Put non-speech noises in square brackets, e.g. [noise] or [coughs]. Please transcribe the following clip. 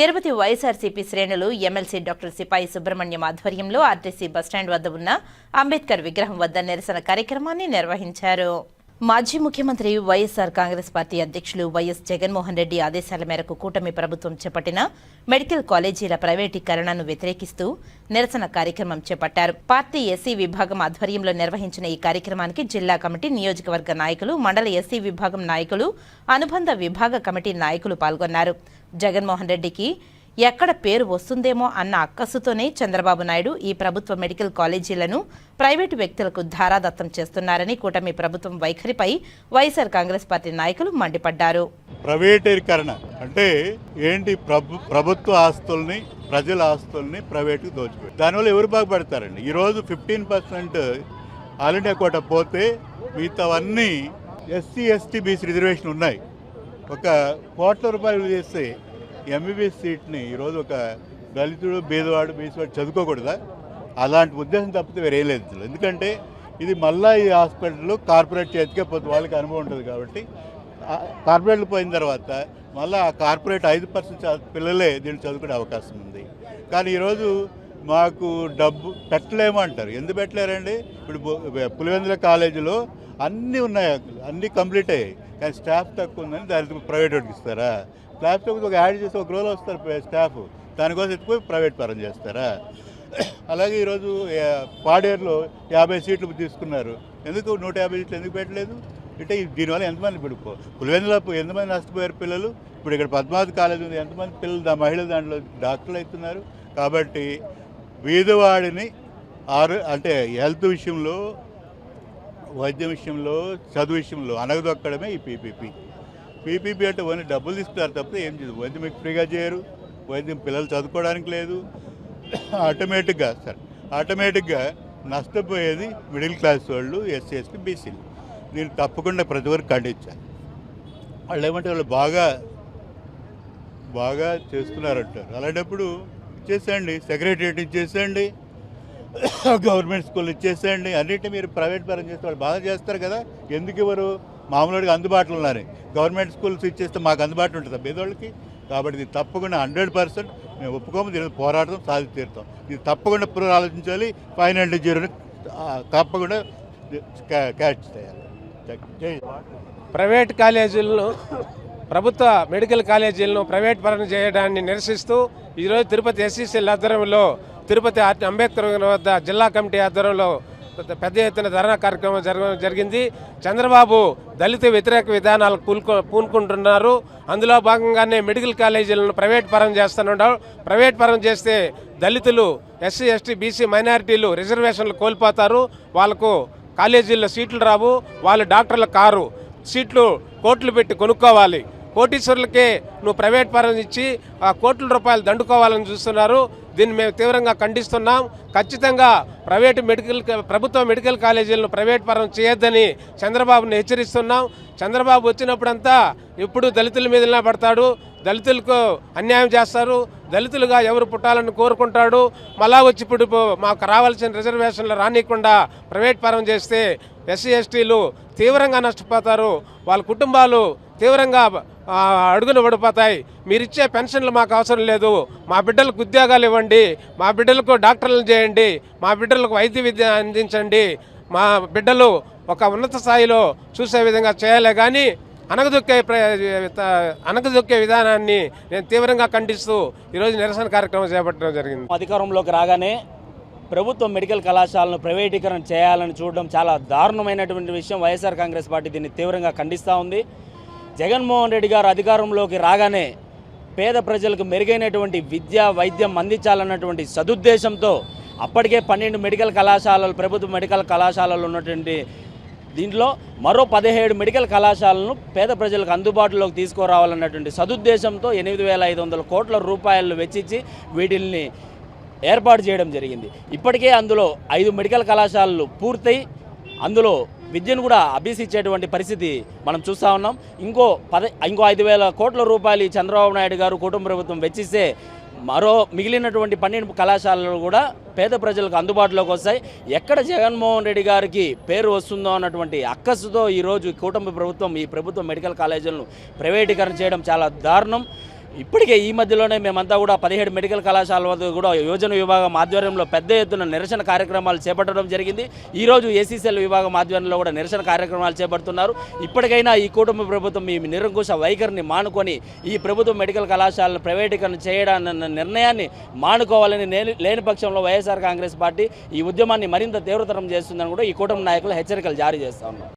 తిరుపతి వైఎస్ఆర్సీపీ శ్రేణులు MLC doctor సిపాయి సుబ్రహ్మణ్యం ఆధ్వర్యంలో RTC bus stand వద్ద ఉన్న అంబేద్కర్ విగ్రహం వద్ద నిరసన కార్యక్రమాన్ని నిర్వహించారు. మాజీ ముఖ్యమంత్రి వైఎస్ఆర్ కాంగ్రెస్ పార్టీ అధ్యక్షులు వైఎస్ జగన్మోహన్ రెడ్డి ఆదేశాల మేరకు కూటమి ప్రభుత్వం చేపట్టిన మెడికల్ కాలేజీల ప్రైవేటీకరణను వ్యతిరేకిస్తూ నిరసన కార్యక్రమం చేపట్టారు. పార్టీ ఎస్సీ విభాగం ఆధ్వర్యంలో నిర్వహించిన ఈ కార్యక్రమానికి జిల్లా కమిటీ నియోజకవర్గ నాయకులు మండల ఎస్సీ విభాగం నాయకులు అనుబంధ విభాగ కమిటీ నాయకులు పాల్గొన్నారు. జగన్మోహన్ రెడ్డికి ఎక్కడ పేరు వస్తుందేమో అన్న అక్కసుతోనే చంద్రబాబు నాయుడు ఈ ప్రభుత్వ మెడికల్ కాలేజీలను ప్రైవేటు వ్యక్తులకు ధారాదత్తం చేస్తున్నారని కూటమి ప్రభుత్వం వైఖరిపై వైఎస్ఆర్ కాంగ్రెస్ పార్టీ నాయకులు మండిపడ్డారు. ప్రైవేటీకరణ అంటే ఏంటి ప్రభు ప్రభుత్వ ఆస్తుల్ని ప్రజల ఆస్తుల్ని ప్రైవేట్కి దోచిపెట్టి దానివల్ల ఎవరు బాగుపడతారండి? ఈరోజు fifteen percent all India quota పోతే మిగతావన్నీ ఎస్సీ ఎస్టీ బీసీ రిజర్వేషన్ ఉన్నాయి. ఒక కోట్ల రూపాయలు చేస్తే ఎంబీబీఎస్ సీట్ని ఈరోజు ఒక దళితుడు బీదవాడు బీసవాడు చదువుకోకూడదా? అలాంటి ఉద్దేశం తప్పితే వేరే లేదు ఎందుకంటే ఇది మళ్ళా ఈ హాస్పిటల్ కార్పొరేట్ చేతికే పోతే వాళ్ళకి అనుభవం ఉంటుంది కాబట్టి కార్పొరేట్లు పోయిన తర్వాత మళ్ళీ ఆ కార్పొరేట్ ఐదు పర్సెంట్ పిల్లలే దీన్ని చదువుకునే అవకాశం ఉంది. కానీ ఈరోజు మాకు డబ్బు పెట్టలేమంటారు ఎందుకు పెట్టలేరండి? ఇప్పుడు పులివెందుల కాలేజీలో అన్నీ ఉన్నాయి. అన్నీ కంప్లీట్ అయ్యాయి. కానీ స్టాఫ్ తక్కువ ఉందని దానికి ప్రైవేట్ వాడికి ఇస్తారా? స్టాఫ్ ఒక యాడ్ చేసి ఒక రోజు వస్తారు స్టాఫ్ దానికోసం ఎత్తుకుపోయి ప్రైవేట్ పరం చేస్తారా? అలాగే ఈరోజు పాడేరులో యాభై సీట్లు తీసుకున్నారు. ఎందుకు నూట యాభై సీట్లు ఎందుకు పెట్టలేదు? అంటే దీనివల్ల ఎంతమంది ఇప్పుడు పులివెందులో ఎంతమంది నష్టపోయారు పిల్లలు? ఇప్పుడు ఇక్కడ పద్మావతి కాలేజ్ ఉంది ఎంతమంది పిల్లలు దా మహిళలు దాంట్లో డాక్టర్లు అవుతున్నారు? కాబట్టి బీదవాడిని ఆరు అంటే హెల్త్ విషయంలో వైద్యం విషయంలో చదువు విషయంలో అనగదొక్కడమే ఈ పీపీపీ పీపీపీ అంటే ఓన్లీ డబ్బులు తీసుకున్నారు తప్పితే ఏం చేయదు. వైద్యం మీకు ఫ్రీగా చేయరు. వైద్యం పిల్లలు చదువుకోవడానికి లేదు. ఆటోమేటిక్గా సార్ ఆటోమేటిక్గా నష్టపోయేది మిడిల్ క్లాస్ వాళ్ళు ఎస్సీ ఎస్టీ బీసీలు. దీన్ని తప్పకుండా ప్రతి వరకు ఖండించాలి వాళ్ళు ఏమంటే వాళ్ళు బాగా బాగా చేస్తున్నారంటారు. అలాంటప్పుడు ఇచ్చేసేయండి. సెక్రటరియట్ ఇచ్చేసేయండి. [coughs] గవర్నమెంట్ స్కూల్ ఇచ్చేసేయండి. అన్నిటి మీరు ప్రైవేట్ పరం చేస్తే వాళ్ళు బాగా చేస్తారు కదా. ఎందుకు ఇవ్వరు? మామూలుగా అందుబాటులో ఉన్నారు. గవర్నమెంట్ స్కూల్స్ ఇచ్చేస్తే మాకు అందుబాటులో ఉంటుంది పేదోళ్ళకి కాబట్టి ఇది తప్పకుండా హండ్రెడ్ పర్సెంట్ మేము ఒప్పుకోము దీని మీద పోరాడతాం సాధించి తీరుతాం. ఇది తప్పకుండా పునరాలోచించాలి ఫైవ్ హండ్రెడ్ జీరోని తప్పకుండా క్యాచ్ చేయాలి. ప్రైవేట్ కాలేజీలను ప్రభుత్వ మెడికల్ కాలేజీలను ప్రైవేట్ పరం చేయడాన్ని నిరసిస్తూ ఈరోజు తిరుపతి ఎస్సీసీల ఆధ్వర్యంలో తిరుపతి అంబేద్కర్ వద్ద జిల్లా కమిటీ ఆధ్వర్యంలో పెద్ద- పెద్ద ఎత్తున ధర్నా కార్యక్రమం జరగ జరిగింది. చంద్రబాబు దళిత వ్యతిరేక విధానాలకు పూనుకో పూనుకుంటున్నారు అందులో భాగంగానే మెడికల్ కాలేజీలను ప్రైవేట్ పరం చేస్తున్నాడు ప్రైవేట్ పరం చేస్తే దళితులు ఎస్సీ ఎస్టీ బీసీ మైనారిటీలు రిజర్వేషన్లు కోల్పోతారు. వాళ్ళకు కాలేజీల్లో సీట్లు రావు. వాళ్ళు డాక్టర్లు కారు సీట్లు కోట్లు పెట్టి కొనుక్కోవాలి. కోటీశ్వరులకే నువ్వు ప్రైవేట్ పరం ఇచ్చి ఆ కోట్ల రూపాయలు దండుకోవాలని చూస్తున్నారు. దీన్ని మేము తీవ్రంగా ఖండిస్తున్నాం. ఖచ్చితంగా ప్రైవేటు మెడికల్ ప్రభుత్వ మెడికల్ కాలేజీలను ప్రైవేట్ పరం చేయొద్దని చంద్రబాబుని హెచ్చరిస్తున్నాం. చంద్రబాబు వచ్చినప్పుడంతా ఎప్పుడు దళితుల మీద పడతాడు దళితులకు అన్యాయం చేస్తారు. దళితులుగా ఎవరు పుట్టాలని కోరుకుంటాడు. మళ్ళా వచ్చి ఇప్పుడు మాకు రావాల్సిన రిజర్వేషన్లు రానియకుండా ప్రైవేట్ పరం చేస్తే ఎస్సీ ఎస్టీలు తీవ్రంగా నష్టపోతారు. వాళ్ళ కుటుంబాలు తీవ్రంగా అడుగులు పడిపోతాయి. మీరు ఇచ్చే పెన్షన్లు మాకు అవసరం లేదు. మా బిడ్డలకు ఉద్యోగాలు ఇవ్వండి. మా బిడ్డలకు డాక్టర్లు చేయండి. మా బిడ్డలకు వైద్య విద్య అందించండి. మా బిడ్డలు ఒక ఉన్నత స్థాయిలో చూసే విధంగా చేయాలి కానీ అనగదొక్కే ప్ర- అనగదొక్కే విధానాన్ని నేను తీవ్రంగా ఖండిస్తూ ఈరోజు నిరసన కార్యక్రమం చేపట్టడం జరిగింది. అధికారంలోకి రాగానే ప్రభుత్వ మెడికల్ కళాశాలను ప్రైవేటీకరణ చేయాలని చూడడం చాలా దారుణమైనటువంటి విషయం. వైఎస్ఆర్ కాంగ్రెస్ పార్టీ దీన్ని తీవ్రంగా ఖండిస్తూ ఉంది. జగన్మోహన్ రెడ్డి గారు అధికారంలోకి రాగానే పేద ప్రజలకు మెరుగైనటువంటి విద్య వైద్యం అందించాలన్నటువంటి సదుద్దేశంతో అప్పటికే పన్నెండు మెడికల్ కళాశాలలు ప్రభుత్వ మెడికల్ కళాశాలలు ఉన్నటువంటి దీంట్లో మరో పదిహేడు మెడికల్ కళాశాలను పేద ప్రజలకు అందుబాటులోకి తీసుకురావాలన్నటువంటి సదుద్దేశంతో ఎనిమిది వేల ఐదు వందల కోట్ల రూపాయలు వెచ్చించి వీటిల్ని ఏర్పాటు చేయడం జరిగింది. ఇప్పటికే అందులో ఐదు మెడికల్ కళాశాలలు పూర్తయి అందులో విద్యను కూడా అభ్యసించేటువంటి పరిస్థితి మనం చూస్తూ ఉన్నాం. ఇంకో పద ఇంకో ఐదు వేల కోట్ల రూపాయలు చంద్రబాబు నాయుడు గారు కుటుంబ ప్రభుత్వం వెచ్చిస్తే మరో మిగిలినటువంటి పన్నెండు కళాశాలలు కూడా పేద ప్రజలకు అందుబాటులోకి వస్తాయి. ఎక్కడ జగన్మోహన్ రెడ్డి గారికి పేరు వస్తుందో అన్నటువంటి అక్కసుతో ఈరోజు కుటుంబ ప్రభుత్వం ఈ ప్రభుత్వ మెడికల్ కాలేజీలను ప్రైవేటీకరణ చేయడం చాలా దారుణం. ఇప్పటికే ఈ మధ్యలోనే మేమంతా కూడా పదిహేడు మెడికల్ కళాశాల వద్ద కూడా యోజన విభాగం ఆధ్వర్యంలో పెద్ద ఎత్తున నిరసన కార్యక్రమాలు చేపట్టడం జరిగింది. ఈరోజు ఏసీసీఎల్ విభాగం ఆధ్వర్యంలో కూడా నిరసన కార్యక్రమాలు చేపడుతున్నారు. ఇప్పటికైనా ఈ కుటుంబ ప్రభుత్వం ఈ నిరంకుశ వైఖరిని మానుకొని ఈ ప్రభుత్వ మెడికల్ కళాశాలను ప్రైవేటీకరణ చేయడాన్న నిర్ణయాన్ని మానుకోవాలని లేని లేని పక్షంలో వైఎస్ఆర్ కాంగ్రెస్ పార్టీ ఈ ఉద్యమాన్ని మరింత తీవ్రతరం చేస్తుందని కూడా ఈ కూటమి నాయకులు హెచ్చరికలు జారీ చేస్తా ఉన్నారు.